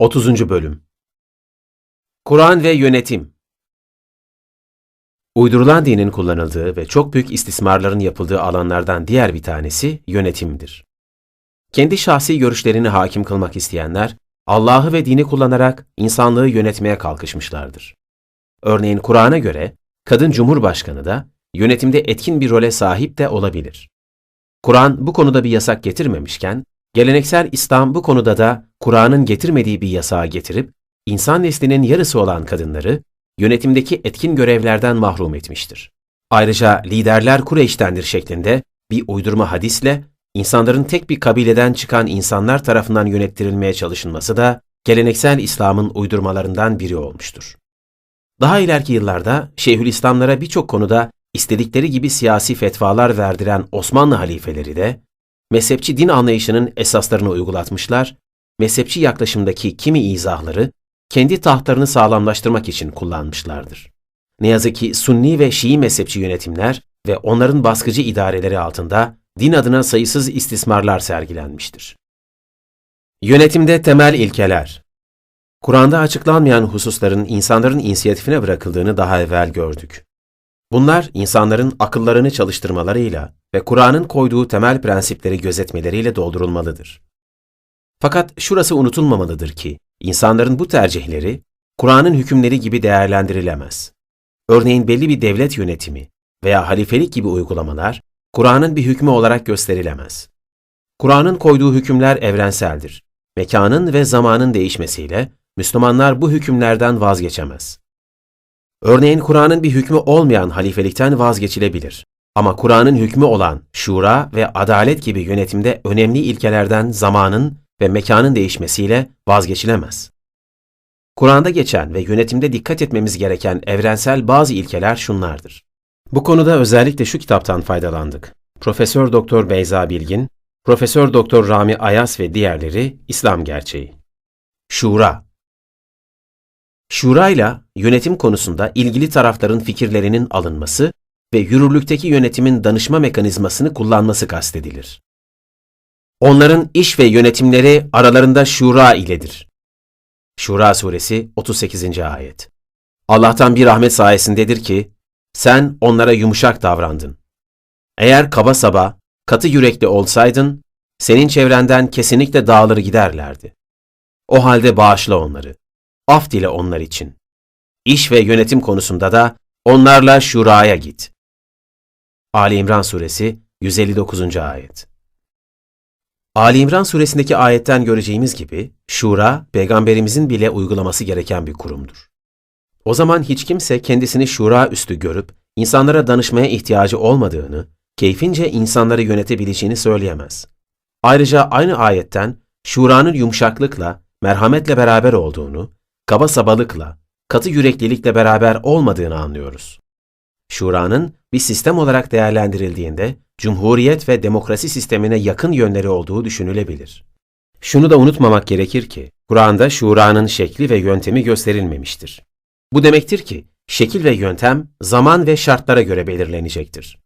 30. Bölüm Kur'an ve Yönetim Uydurulan dinin kullanıldığı ve çok büyük istismarların yapıldığı alanlardan diğer bir tanesi yönetimdir. Kendi şahsi görüşlerini hakim kılmak isteyenler, Allah'ı ve dini kullanarak insanlığı yönetmeye kalkışmışlardır. Örneğin Kur'an'a göre, kadın cumhurbaşkanı da yönetimde etkin bir role sahip de olabilir. Kur'an bu konuda bir yasak getirmemişken, Geleneksel İslam bu konuda da Kur'an'ın getirmediği bir yasağı getirip, insan neslinin yarısı olan kadınları yönetimdeki etkin görevlerden mahrum etmiştir. Ayrıca liderler Kureyş'tendir şeklinde bir uydurma hadisle insanların tek bir kabileden çıkan insanlar tarafından yönettirilmeye çalışılması da geleneksel İslam'ın uydurmalarından biri olmuştur. Daha ileriki yıllarda Şeyhülislamlara birçok konuda istedikleri gibi siyasi fetvalar verdiren Osmanlı halifeleri de mezhepçi din anlayışının esaslarını uygulatmışlar, mezhepçi yaklaşımdaki kimi izahları kendi tahtlarını sağlamlaştırmak için kullanmışlardır. Ne yazık ki Sunni ve Şii mezhepçi yönetimler ve onların baskıcı idareleri altında din adına sayısız istismarlar sergilenmiştir. Yönetimde temel ilkeler Kur'an'da açıklanmayan hususların insanların inisiyatifine bırakıldığını daha evvel gördük. Bunlar insanların akıllarını çalıştırmalarıyla ve Kur'an'ın koyduğu temel prensipleri gözetmeleriyle doldurulmalıdır. Fakat şurası unutulmamalıdır ki, insanların bu tercihleri, Kur'an'ın hükümleri gibi değerlendirilemez. Örneğin belli bir devlet yönetimi veya halifelik gibi uygulamalar, Kur'an'ın bir hükmü olarak gösterilemez. Kur'an'ın koyduğu hükümler evrenseldir. Mekanın ve zamanın değişmesiyle Müslümanlar bu hükümlerden vazgeçemez. Örneğin Kur'an'ın bir hükmü olmayan halifelikten vazgeçilebilir. Ama Kur'an'ın hükmü olan şura ve adalet gibi yönetimde önemli ilkelerden zamanın ve mekanın değişmesiyle vazgeçilemez. Kur'an'da geçen ve yönetimde dikkat etmemiz gereken evrensel bazı ilkeler şunlardır. Bu konuda özellikle şu kitaptan faydalandık. Profesör Doktor Beyza Bilgin, Profesör Doktor Rami Ayas ve diğerleri İslam gerçeği. Şura Şura ile yönetim konusunda ilgili tarafların fikirlerinin alınması ve yürürlükteki yönetimin danışma mekanizmasını kullanması kastedilir. Onların iş ve yönetimleri aralarında şura iledir. Şura suresi 38. ayet. Allah'tan bir rahmet sayesindedir ki, sen onlara yumuşak davrandın. Eğer kaba saba, katı yürekli olsaydın, senin çevrenden kesinlikle dağılır giderlerdi. O halde bağışla onları. Af dile onlar için. İş ve yönetim konusunda da onlarla şuraya git. Ali İmran Suresi 159. Ayet Ali İmran Suresindeki ayetten göreceğimiz gibi, şura, peygamberimizin bile uygulaması gereken bir kurumdur. O zaman hiç kimse kendisini şura üstü görüp, insanlara danışmaya ihtiyacı olmadığını, keyfince insanları yönetebileceğini söyleyemez. Ayrıca aynı ayetten, şuranın yumuşaklıkla, merhametle beraber olduğunu, kaba sabalıkla, katı yüreklilikle beraber olmadığını anlıyoruz. Şura'nın bir sistem olarak değerlendirildiğinde cumhuriyet ve demokrasi sistemine yakın yönleri olduğu düşünülebilir. Şunu da unutmamak gerekir ki, Kur'an'da şura'nın şekli ve yöntemi gösterilmemiştir. Bu demektir ki, şekil ve yöntem zaman ve şartlara göre belirlenecektir.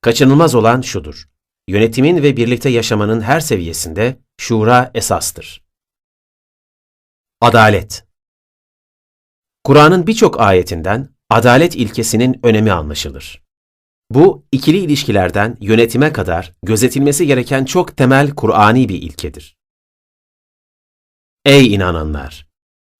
Kaçınılmaz olan şudur. Yönetimin ve birlikte yaşamanın her seviyesinde şura esastır. Adalet Kur'an'ın birçok ayetinden adalet ilkesinin önemi anlaşılır. Bu, ikili ilişkilerden yönetime kadar gözetilmesi gereken çok temel Kur'ani bir ilkedir. Ey inananlar!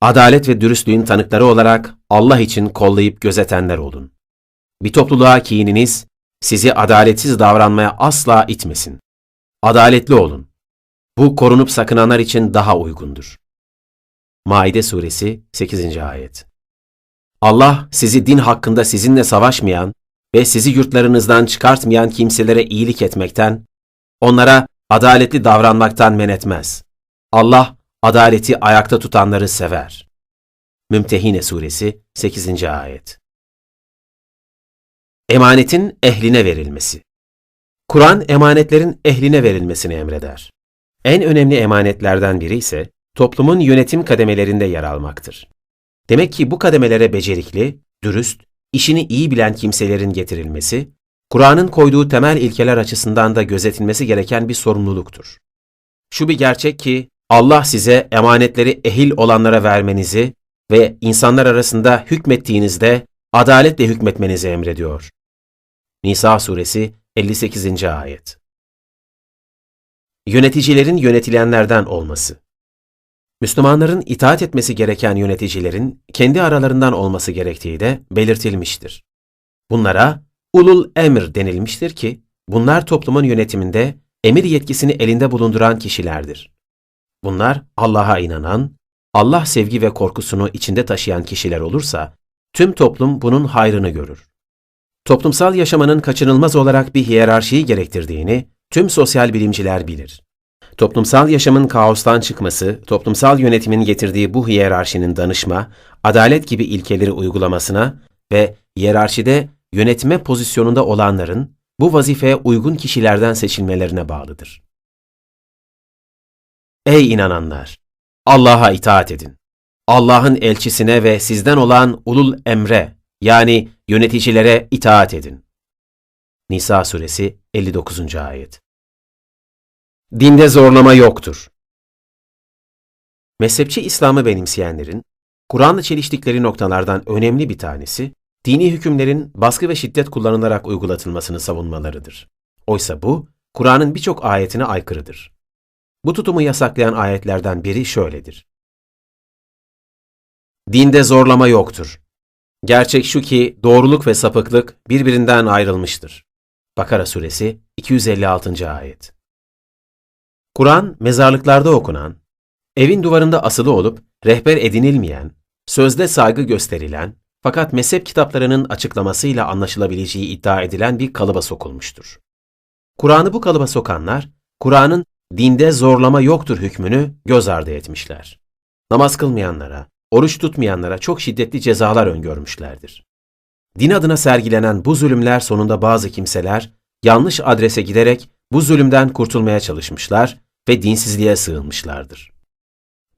Adalet ve dürüstlüğün tanıkları olarak Allah için kollayıp gözetenler olun. Bir topluluğa kininiz sizi adaletsiz davranmaya asla itmesin. Adaletli olun. Bu korunup sakınanlar için daha uygundur. Maide Suresi 8. Ayet Allah sizi din hakkında sizinle savaşmayan ve sizi yurtlarınızdan çıkartmayan kimselere iyilik etmekten, onlara adaletli davranmaktan men etmez. Allah adaleti ayakta tutanları sever. Mümtehine Suresi 8. Ayet Emanetin ehline verilmesi Kur'an emanetlerin ehline verilmesini emreder. En önemli emanetlerden biri ise toplumun yönetim kademelerinde yer almaktır. Demek ki bu kademelere becerikli, dürüst, işini iyi bilen kimselerin getirilmesi, Kur'an'ın koyduğu temel ilkeler açısından da gözetilmesi gereken bir sorumluluktur. Şu bir gerçek ki, Allah size emanetleri ehil olanlara vermenizi ve insanlar arasında hükmettiğinizde adaletle hükmetmenizi emrediyor. Nisa suresi 58. ayet. Yöneticilerin yönetilenlerden olması. Müslümanların itaat etmesi gereken yöneticilerin kendi aralarından olması gerektiği de belirtilmiştir. Bunlara ulul emir denilmiştir ki bunlar toplumun yönetiminde emir yetkisini elinde bulunduran kişilerdir. Bunlar Allah'a inanan, Allah sevgi ve korkusunu içinde taşıyan kişiler olursa tüm toplum bunun hayrını görür. Toplumsal yaşamanın kaçınılmaz olarak bir hiyerarşiyi gerektirdiğini tüm sosyal bilimciler bilir. Toplumsal yaşamın kaostan çıkması, toplumsal yönetimin getirdiği bu hiyerarşinin danışma, adalet gibi ilkeleri uygulamasına ve hiyerarşide yönetme pozisyonunda olanların bu vazifeye uygun kişilerden seçilmelerine bağlıdır. Ey inananlar! Allah'a itaat edin. Allah'ın elçisine ve sizden olan ulul emre yani yöneticilere itaat edin. Nisa suresi 59. ayet. Dinde zorlama yoktur. Mezhepçi İslam'ı benimseyenlerin Kur'an'la çeliştikleri noktalardan önemli bir tanesi dini hükümlerin baskı ve şiddet kullanılarak uygulatılmasını savunmalarıdır. Oysa bu Kur'an'ın birçok ayetine aykırıdır. Bu tutumu yasaklayan ayetlerden biri şöyledir. Dinde zorlama yoktur. Gerçek şu ki doğruluk ve sapıklık birbirinden ayrılmıştır. Bakara suresi 256. ayet. Kur'an mezarlıklarda okunan, evin duvarında asılı olup rehber edinilmeyen, sözde saygı gösterilen fakat mezhep kitaplarının açıklamasıyla anlaşılabileceği iddia edilen bir kalıba sokulmuştur. Kur'an'ı bu kalıba sokanlar, Kur'an'ın dinde zorlama yoktur hükmünü göz ardı etmişler. Namaz kılmayanlara, oruç tutmayanlara çok şiddetli cezalar öngörmüşlerdir. Din adına sergilenen bu zulümler sonunda bazı kimseler yanlış adrese giderek bu zulümden kurtulmaya çalışmışlar ve dinsizliğe sığınmışlardır.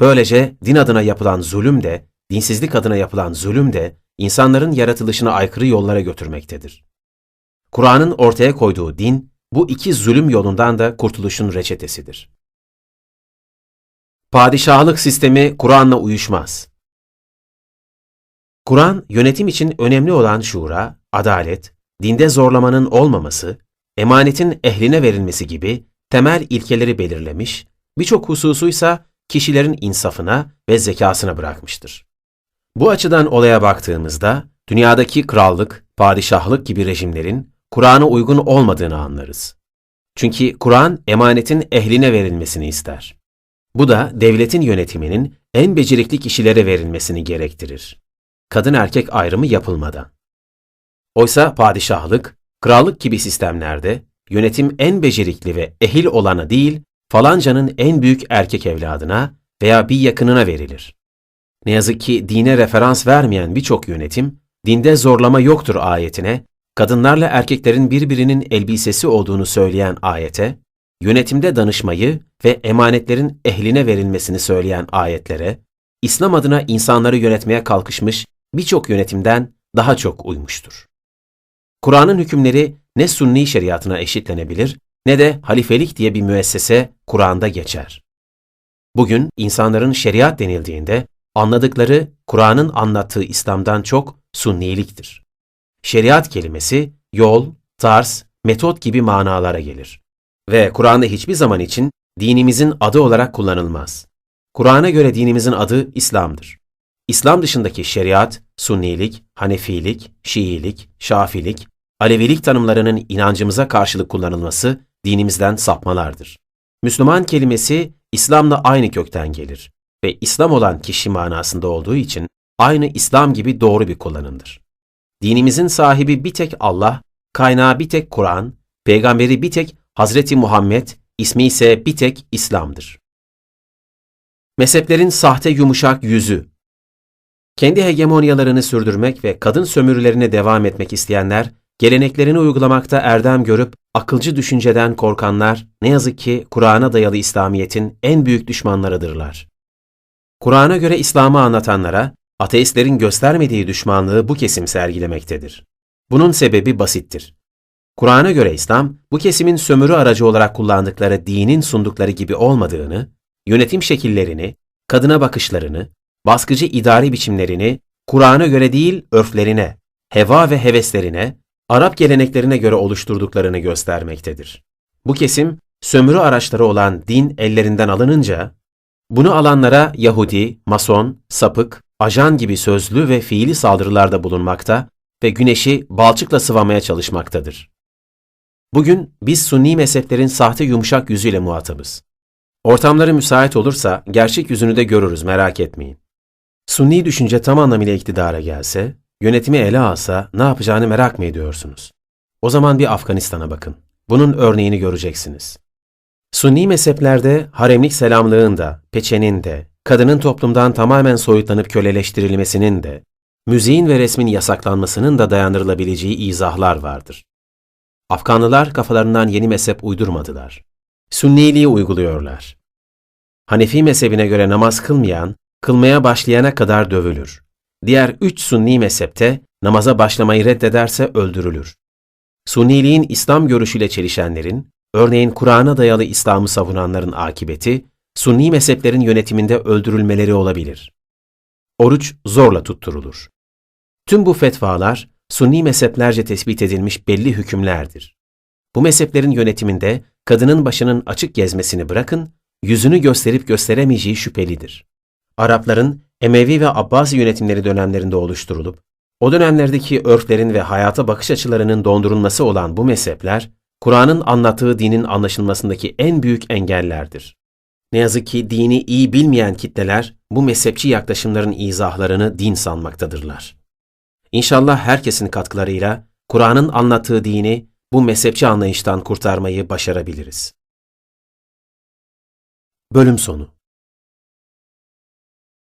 Böylece din adına yapılan zulüm de, dinsizlik adına yapılan zulüm de insanların yaratılışına aykırı yollara götürmektedir. Kur'an'ın ortaya koyduğu din, bu iki zulüm yolundan da kurtuluşun reçetesidir. Padişahlık sistemi Kur'an'la uyuşmaz. Kur'an, yönetim için önemli olan şura, adalet, dinde zorlamanın olmaması, emanetin ehline verilmesi gibi temel ilkeleri belirlemiş, birçok hususuysa kişilerin insafına ve zekasına bırakmıştır. Bu açıdan olaya baktığımızda, dünyadaki krallık, padişahlık gibi rejimlerin Kur'an'a uygun olmadığını anlarız. Çünkü Kur'an emanetin ehline verilmesini ister. Bu da devletin yönetiminin en becerikli kişilere verilmesini gerektirir. Kadın erkek ayrımı yapılmadan. Oysa padişahlık, krallık gibi sistemlerde yönetim en becerikli ve ehil olana değil, falancanın en büyük erkek evladına veya bir yakınına verilir. Ne yazık ki dine referans vermeyen birçok yönetim, dinde zorlama yoktur ayetine, kadınlarla erkeklerin birbirinin elbisesi olduğunu söyleyen ayete, yönetimde danışmayı ve emanetlerin ehline verilmesini söyleyen ayetlere, İslam adına insanları yönetmeye kalkışmış birçok yönetimden daha çok uymuştur. Kur'an'ın hükümleri ne Sunni şeriatına eşitlenebilir ne de halifelik diye bir müessese Kur'an'da geçer. Bugün insanların şeriat denildiğinde anladıkları Kur'an'ın anlattığı İslam'dan çok Sunniliktir. Şeriat kelimesi yol, tarz, metot gibi manalara gelir. Ve Kur'an'da hiçbir zaman için dinimizin adı olarak kullanılmaz. Kur'an'a göre dinimizin adı İslam'dır. İslam dışındaki şeriat, Sunnilik, Hanefilik, Şiilik, Şafilik, Alevilik tanımlarının inancımıza karşılık kullanılması dinimizden sapmalardır. Müslüman kelimesi İslam'la aynı kökten gelir ve İslam olan kişi manasında olduğu için aynı İslam gibi doğru bir kullanımdır. Dinimizin sahibi bir tek Allah, kaynağı bir tek Kur'an, peygamberi bir tek Hazreti Muhammed, ismi ise bir tek İslam'dır. Mezheplerin sahte yumuşak yüzü Kendi hegemonyalarını sürdürmek ve kadın sömürülerine devam etmek isteyenler, geleneklerini uygulamakta erdem görüp akılcı düşünceden korkanlar ne yazık ki Kur'an'a dayalı İslamiyet'in en büyük düşmanlarıdırlar. Kur'an'a göre İslam'ı anlatanlara ateistlerin göstermediği düşmanlığı bu kesim sergilemektedir. Bunun sebebi basittir. Kur'an'a göre İslam, bu kesimin sömürü aracı olarak kullandıkları dinin sundukları gibi olmadığını, yönetim şekillerini, kadına bakışlarını, baskıcı idari biçimlerini Kur'an'a göre değil örflerine, heva ve heveslerine, Arap geleneklerine göre oluşturduklarını göstermektedir. Bu kesim, sömürü araçları olan din ellerinden alınınca, bunu alanlara Yahudi, Mason, sapık, ajan gibi sözlü ve fiili saldırılarda bulunmakta ve güneşi balçıkla sıvamaya çalışmaktadır. Bugün biz Sunni mezheplerin sahte yumuşak yüzüyle muhatabız. Ortamları müsait olursa gerçek yüzünü de görürüz merak etmeyin. Sunni düşünce tam anlamıyla iktidara gelse, yönetimi ele alsa ne yapacağını merak mı ediyorsunuz? O zaman bir Afganistan'a bakın. Bunun örneğini göreceksiniz. Sunni mezheplerde haremlik selamlığın da, peçenin de, kadının toplumdan tamamen soyutlanıp köleleştirilmesinin de, müziğin ve resmin yasaklanmasının da dayandırılabileceği izahlar vardır. Afganlılar kafalarından yeni mezhep uydurmadılar. Sünniliği uyguluyorlar. Hanefi mezhebine göre namaz kılmayan, kılmaya başlayana kadar dövülür. Diğer üç Sunni mezhepte namaza başlamayı reddederse öldürülür. Sunniliğin İslam görüşüyle çelişenlerin, örneğin Kur'an'a dayalı İslam'ı savunanların akibeti, Sunni mezheplerin yönetiminde öldürülmeleri olabilir. Oruç zorla tutturulur. Tüm bu fetvalar, Sunni mezheplerce tespit edilmiş belli hükümlerdir. Bu mezheplerin yönetiminde kadının başının açık gezmesini bırakın, yüzünü gösterip gösteremeyeceği şüphelidir. Arapların Emevi ve Abbasi yönetimleri dönemlerinde oluşturulup, o dönemlerdeki örflerin ve hayata bakış açılarının dondurulması olan bu mezhepler, Kur'an'ın anlattığı dinin anlaşılmasındaki en büyük engellerdir. Ne yazık ki dini iyi bilmeyen kitleler bu mezhepçi yaklaşımların izahlarını din sanmaktadırlar. İnşallah herkesin katkılarıyla Kur'an'ın anlattığı dini bu mezhepçi anlayıştan kurtarmayı başarabiliriz. Bölüm sonu